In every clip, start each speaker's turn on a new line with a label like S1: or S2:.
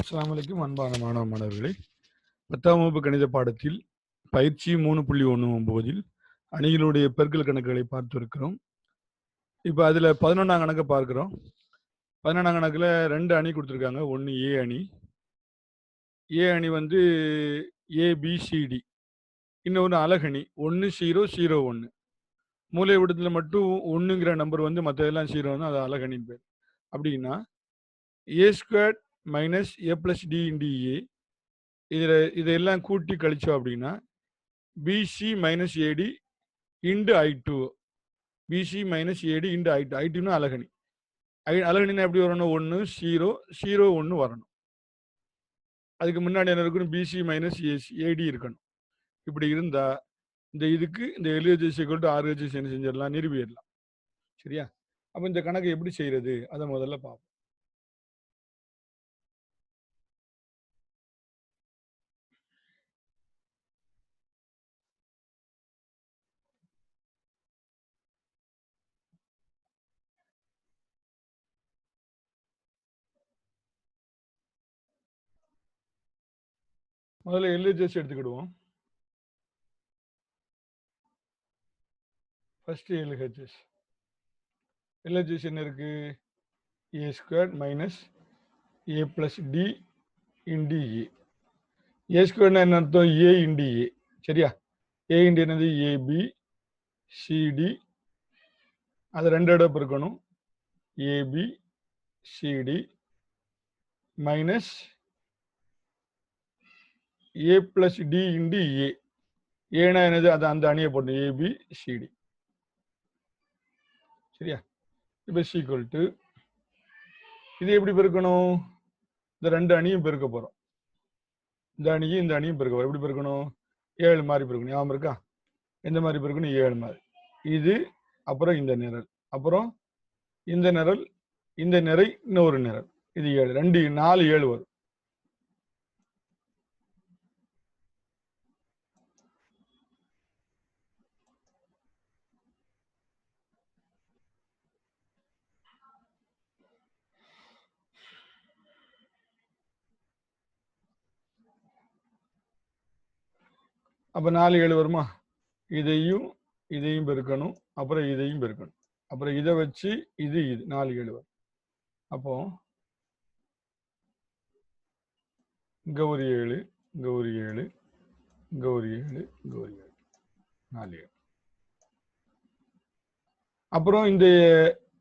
S1: அஸ்லாம் வலைக்கும் அன்பான மாணவ மாணவர்களே. பத்தாம் வகுப்பு கணித பாடத்தில் பயிற்சி மூணு புள்ளி ஒன்று ஒன்பதில் அணிகளுடைய பெருக்கல் கணக்குகளை பார்த்துருக்கிறோம். இப்போ அதில் பதினொன்றாம் கணக்கை பார்க்குறோம். பதினொன்றாம் கணக்கில் ரெண்டு அணி கொடுத்துருக்காங்க. ஒன்று ஏ அணி ஏ அணி வந்து ஏபிசிடி இன்னொன்று அலகணி ஒன்று ஜீரோ ஜீரோ ஒன்று மூலை விடத்தில் மட்டும் ஒன்றுங்கிற நம்பர் வந்து மற்றதெல்லாம் ஜீரோன்னு அது அழகணின்னு பேர். அப்படின்னா A squared minus A plus D into A e. இதில் இதெல்லாம் கூட்டி கழிச்சோம் அப்படின்னா BC minus AD into I two BC minus AD into I two I டூனா அழகணி ஐ அழகணினா எப்படி வரணும்? ஒன்று ஜீரோ ஜீரோ ஒன்று வரணும். அதுக்கு முன்னாடி என்ன இருக்கணும்? பிசி மைனஸ் ஏசி ஏடி இருக்கணும். இப்படி இருந்தால் இந்த இதுக்கு இந்த எல்ஹெச்எஸ் ஈக்குவல் டு ஆர்ஹெச்எஸ் என்ன செஞ்சிடலாம்? நிரூபிடலாம் சரியா? அப்போ இந்த கணக்கு எப்படி செய்கிறது அதை முதல்ல பார்ப்போம். முதல்ல எல்ஹெச்எஸ் எடுத்துக்கிடுவோம். ஃபர்ஸ்ட் எல்ஹெச்எஸ் எல்ஹெச்எஸ் என்ன இருக்கு? A square minus A plus D into A A ஸ்கொயர்னா என்ன அர்த்தம்? ஏ இன்டி ஏ சரியா? ஏ இன்டி என்னது? ஏபி சிடி அது ரெண்டு இடம் இருக்கணும். AB CD minus A plus D into A ஏனா என்னது? அது அந்த அணியை போட்டு ஏபி சிடி சரியா? இப்போ சீக்குவல் டு இது எப்படி பெருக்கணும்? இந்த ரெண்டு அணியும் பெருக்க போகிறோம் இந்த அணியும் இந்த அணியும் பெருக்க போகிறோம் எப்படி பெருக்கணும்? ஏழு மாதிரி பெருக்கணும். ஞாபகம் இருக்கா? எந்த மாதிரி பெருக்கணும்? ஏழு மாதிரி இது அப்புறம் இந்த நிரல். அப்புறம் இந்த நிரல் இந்த நிறை இன்னொரு நிரல். இது ஏழு. ரெண்டு நாலு ஏழு வரும். அப்போ நாலு ஏழு வருமா? இதையும் இதையும் பெருக்கணும். அப்புறம் இதையும் பெருக்கணும். அப்புறம் இதை வச்சு இது இது. நாலு ஏழு வரும். அப்போ கௌரி ஒரு ஏழு கௌரி ஒரு ஏழு கௌரி ஒரு ஏழு கௌரி ஒரு ஏழு. நாலு ஏழு. அப்புறம் இந்த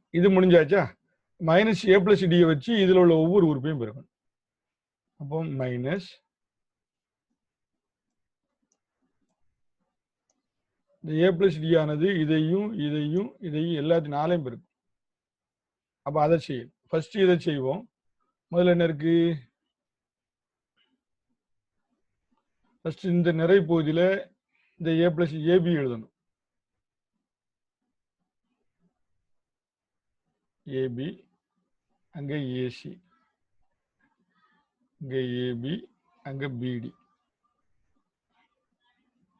S1: இது முடிஞ்சாச்சா? மைனஸ் ஏ பிளஸ் டியை வச்சு இதில் உள்ள ஒவ்வொரு உறுப்பையும் பெருக்கணும். அப்போ மைனஸ் இந்த ஏ பிளஸ் டி ஆனது இதையும் இதையும் இதையும் எல்லாத்தையும் நாளையும் பெருக்கும். அப்ப அதை செய்யும் ஃபர்ஸ்ட் இதை செய்வோம்? முதல்ல என்ன இருக்கு? ஃபர்ஸ்ட் இந்த நிறை பகுதியில இந்த ஏ பிளஸ் ஏபி எழுதணும். ஏபி அங்க ஏசி இங்க ஏபி அங்க பிடி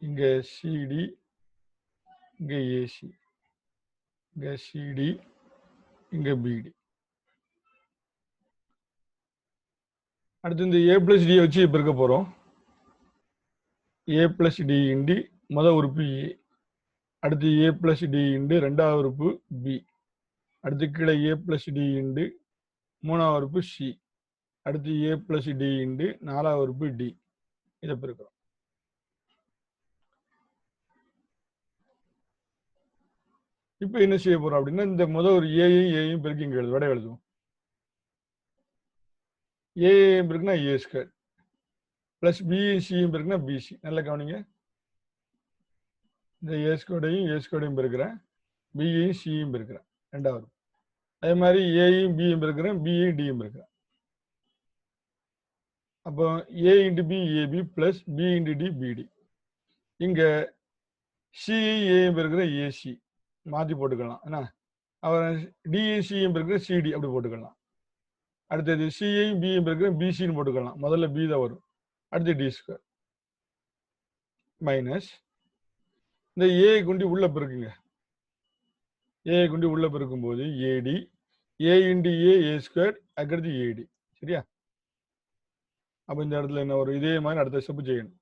S1: இங்க சிடி இங்க ஏசி இங்க சிடி இங்க பிடி அடுத்து இந்த ஏ பிளஸ் டியை வச்சு இப்போ இருக்க போறோம். ஏ பிளஸ் டி இண்டி மொதல் உறுப்பு ஏ அடுத்து ஏ பிளஸ் டி இண்டு ரெண்டாவது உறுப்பு பி அடுத்து கீழே ஏ பிளஸ் டி இண்டு மூணாவது உறுப்பு சி அடுத்து ஏ பிளஸ் டி இண்டு நாலாவது உறுப்பு டி இதை பிறக்கிறோம் இப்போ என்ன செய்ய போறோம் அப்படின்னா இந்த முதல் ஒரு ஏயும் ஏயும் பெருக்கு இங்க எழுது. விட எழுதுவோம். ஏஏஎம் பெருக்குனா ஏ ஸ்கொயர் பிளஸ் பியும் இருக்குன்னா பிசி நல்லா கவனிங்க. இந்த ஏ ஸ்கொயரையும் ஏ ஸ்கொயரையும் பெருக்கிறேன். பிஇயும் சியும் பெருக்கிறேன். ரெண்டாவது அதே மாதிரி ஏயும் பியும் பெருக்கிறேன். பியும் டியும் பெருக்கிறேன். அப்போ A into B AB plus B into D BD இங்க சியும் ஏயும் ஏசி மாற்றி போட்டுக்கலாம். என்ன? அப்புறம் டிஎன்சியும் இருக்கிற சிடி அப்படி போட்டுக்கலாம். அடுத்தது சிஐயும் பிஎம் இருக்கிற பிசின்னு போட்டுக்கலாம். முதல்ல பி தான் வரும். அடுத்து டி ஸ்கொயர் மைனஸ் இந்த ஏ குண்டி உள்ள பெருக்குங்க. ஏ குண்டி உள்ள பெருக்கும் போது ஏடி ஏ இன்டி ஏ ஏ ஸ்கொயர் அதுக்கடுத்து ஏடி சரியா? அப்போ இந்த இடத்துல என்ன வரும்? இதே மாதிரி அடுத்த ஸ்டெப் செய்யணும்.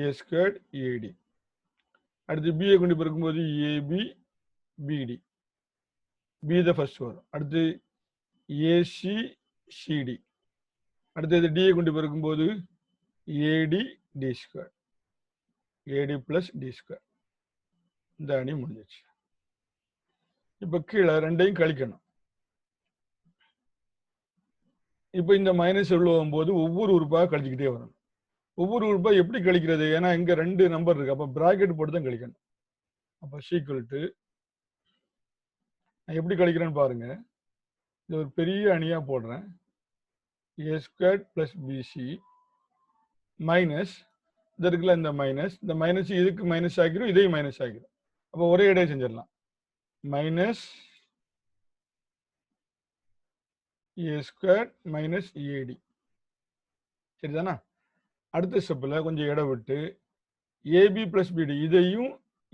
S1: ஏ ஸ்கேர்ட் ஏடி அடுத்து பிஏ கொண்டு பிறக்கும்போது ஏபி பிடி பி த ஃபர்ஸ்ட் வரும் அடுத்து ஏசி சிடி அடுத்தது டிஏ கொண்டு பிறக்கும்போது AD D square AD plus D square இந்த அணி முடிஞ்சிச்சு. இப்போ கீழே ரெண்டையும் கழிக்கணும். இப்போ இந்த மைனஸ் உள்ள போகும்போது ஒவ்வொரு உறுப்பாக கழிச்சுக்கிட்டே வரணும். ஒவ்வொரு ரூபாய் எப்படி கழிக்கிறது? ஏன்னா இங்க ரெண்டு நம்பர் இருக்கு. அப்போ பிராக்கெட் போட்டு தான் கழிக்கணும். அப்போ சீக்குவல் டு நான் எப்படி கழிக்கிறேன்னு பாருங்க. இது ஒரு பெரிய அணியா போடுறேன். A square plus BC minus இது இருக்குல்ல இந்த மைனஸ் இந்த மைனஸ் இதுக்கு மைனஸ் ஆகிரும் இதையும் மைனஸ் ஆகிரும். அப்போ ஒரே இடையே செஞ்சிடலாம். Minus A square minus AD சரிதானா? அடுத்த ஸ்டெப்பில் கொஞ்சம் இடம் விட்டு ஏபி பிளஸ் பிடி இதையும்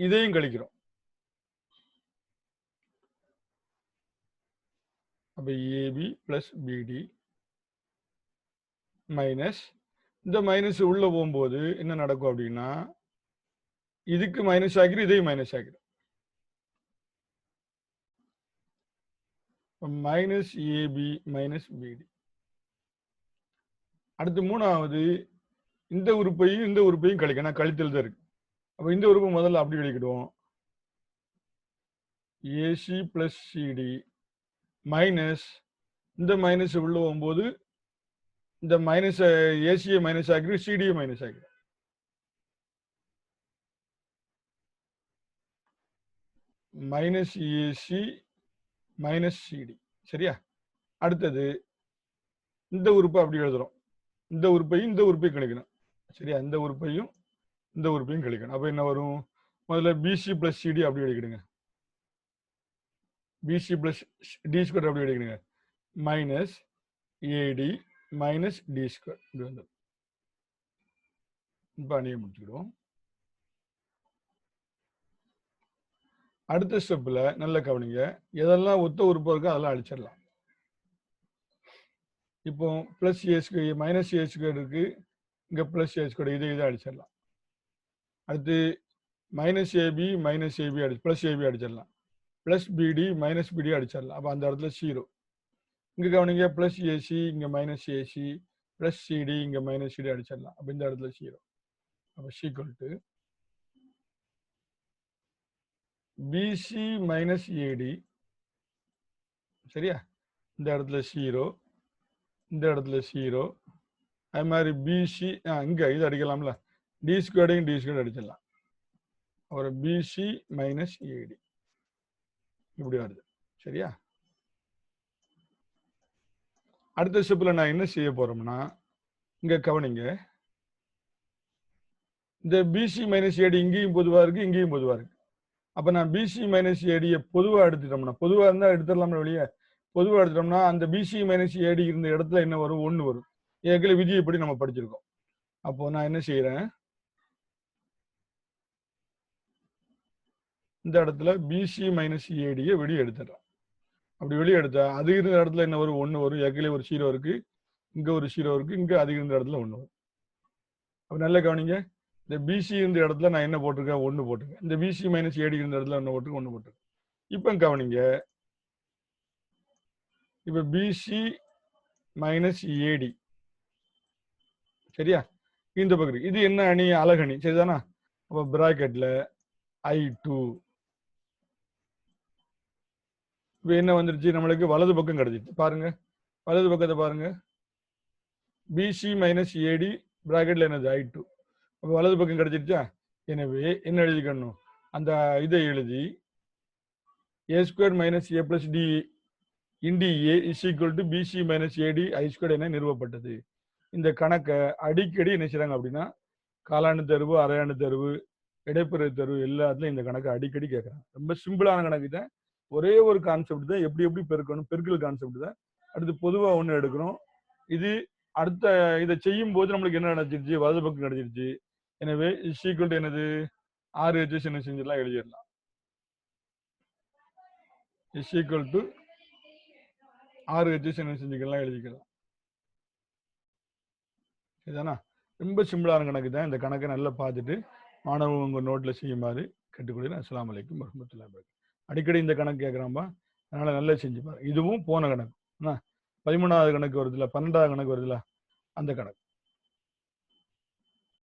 S1: இதையும் கழிக்கிறோம். அப்போ ஏபி பிளஸ் பிடி மைனஸ் இந்த மைனஸ் உள்ளே போகும்போது என்ன நடக்கும் அப்படின்னா இதுக்கு மைனஸ் ஆகிரும் இதையும் மைனஸ் ஆகிரும். மைனஸ் ஏபி மைனஸ் பிடி அடுத்து மூணாவது இந்த உறுப்பையும் இந்த உறுப்பையும் கழிக்கணும் கழித்தல் தான் இருக்கு. அப்போ இந்த உறுப்பு முதல்ல அப்படி கழிக்கிடுவோம். ஏசி பிளஸ் சிடி மைனஸ் இந்த மைனஸ் உள்ள போகும்போது இந்த மைனஸ் ஏசியை மைனஸ் ஆக்கிடும் சிடியை மைனஸ் ஆக்கிடும் மைனஸ் ஏசி மைனஸ் சிடி சரியா? அடுத்தது இந்த உறுப்பை அப்படி எழுதுறோம். இந்த உறுப்பையும் இந்த உறுப்பையும் கழிக்கணும். சரி அந்த உறுப்பையும் இந்த உறுப்பையும் கழிக்கணும். அப்போ என்ன வரும்? முதல்ல பிசி பிளஸ் சிடி அப்படி எழுதிக்கிடுங்க. பிசி பிளஸ் டி ஸ்கொயர் அப்படி எழுதிக்கிடுங்க. Minus AD minus D square இப்படி வந்து. இப்போ அணியை முடிச்சுக்கிடுவோம். அடுத்த ஸ்டெப்பில் நல்ல கவனிங்க. எதெல்லாம் ஒத்த உறுப்பு இருக்கோ அதெல்லாம் அழிச்சிடலாம். இப்போ plus A square minus A square இருக்கு. இங்கே ப்ளஸ் ஏ கூட இதை இதை அடிச்சிடலாம். அடுத்து மைனஸ் ஏபி மைனஸ் ஏபி அடி ப்ளஸ் ஏபி அடிச்சிடலாம். ப்ளஸ் பிடி மைனஸ் பிடி அடிச்சிடலாம். அப்போ அந்த இடத்துல ஜீரோ இங்கே கவனிங்க ப்ளஸ் ஏசி இங்கே மைனஸ் ஏசி ப்ளஸ் சிடி இங்கே மைனஸ் சிடி அடிச்சிடலாம். அப்போ இந்த இடத்துல ஜீரோ அப்போ equal to BC minus AD சரியா? இந்த இடத்துல ஜீரோ இந்த இடத்துல ஜீரோ அது மாதிரி பிசி ஆ இங்கே இது அடிக்கலாம்ல. டி ஸ்கொயர்டையும் டி ஸ்கொயர்டு அடிச்சிடலாம். ஒரு பிசி மைனஸ் ஏடி இப்படி வருது. சரியா? அடுத்த ஸ்டெப்பில் நான் என்ன செய்ய போறோம்னா இங்க கவனிங்க. இந்த பிசி மைனஸ் ஏடி இங்கேயும் பொதுவா இருக்கு இங்கேயும் பொதுவா இருக்கு. அப்ப நான் பிசி மைனஸ் ஏடியை பொதுவா எடுத்துட்டோம்னா பொதுவா இருந்தா எடுத்துடலாம்ல வெளியே. பொதுவா எடுத்துட்டோம்னா அந்த பிசி மைனஸ் ஏடி இருந்த இடத்துல என்ன வரும்? ஒன்று வரும். ஏற்கனவே விதியைப்படி நம்ம படிச்சிருக்கோம். அப்போ நான் என்ன செய்யறேன் இந்த இடத்துல பிசி மைனஸ் ஏடியை வெளியே எடுத்துடுறேன். அப்படி வெளியே எடுத்தா அது இருந்த இடத்துல என்ன வரும்? ஒன்று வரும். ஏற்கனவே ஒரு சீரோ இருக்கு. இங்க ஒரு சீரோ இருக்கு. இங்க அது இருந்த இடத்துல ஒன்று வரும். அப்ப நல்ல கவனிங்க. இந்த பிசி இருந்த இடத்துல நான் என்ன போட்டிருக்கேன்? ஒன்று போட்டிருக்கேன். இந்த பிசி மைனஸ் ஏடி இருந்த இடத்துல ஒன்று போட்டிருக்கேன் ஒன்று போட்டிருக்கேன். இப்போ கவனிங்க. இப்போ பிசி மைனஸ் ஏடி சரியா? இந்த பக்கம் இது என்ன அணி? அழகணி சரிதானா? அப்போ பிராக்கெட்ல ஐ டூ இப்போ என்ன வந்துருச்சு? நம்மளுக்கு வலது பக்கம் கிடைச்சிச்சு. பாருங்க. வலது பக்கத்தை பாருங்க. பிசி மைனஸ் ஏடி பிராக்கெட்ல என்னது? ஐ டூ அப்போ வலது பக்கம் கிடைச்சிருச்சா? எனவே என்ன எழுதிக்கணும்? அந்த இதை எழுதி A square minus A plus D into A is equal to BC minus AD I square என நிறுவப்பட்டது. இந்த கணக்கை அடிக்கடி என்ன செய்கிறாங்க அப்படின்னா காலாண்டு தேர்வு அரையாண்டு தேர்வு இடைப்பெரு தேர்வு எல்லாத்துலையும் இந்த கணக்கை அடிக்கடி கேட்குறாங்க ரொம்ப சிம்பிளான கணக்கு தான் ஒரே ஒரு கான்செப்ட் தான் எப்படி எப்படி பெருக்கணும் பெருக்கல் கான்செப்ட் தான். அடுத்து பொதுவாக ஒன்று எடுக்கணும் இது அடுத்த இதை செய்யும் போது நம்மளுக்கு என்ன நடந்துருச்சு? வலது பக்கம் கிடைச்சிருச்சு எனவே சீக்கிரம் என்னது? ஆறு ஹெச்எஸ் என்ன செஞ்சிடலாம்? எழுதிடலாம். இஸ் ஈக்குவல் டு ஆறு ஹெச்எஸ் என்ன செஞ்சுக்கலாம்? எழுதிக்கலாம். இதுதானா ரொம்ப சிம்பிளான கணக்கு தான் இந்த கணக்கை நல்லா பார்த்துட்டு மாணவங்க உங்கள் நோட்டில் செய்யுமாறு கேட்டுக்கொள்கிறேன். அஸ்லாம் அலைக்கும் வரமத்துல அடிக்கடி இந்த கணக்கு கேட்குறாம்பா அதனால் நல்லா செஞ்சு பாருங்க இதுவும் போன கணக்கு. என்ன பதிமூணாவது கணக்கு வருதுல பன்னெண்டாவது கணக்கு வருதுல அந்த கணக்கு.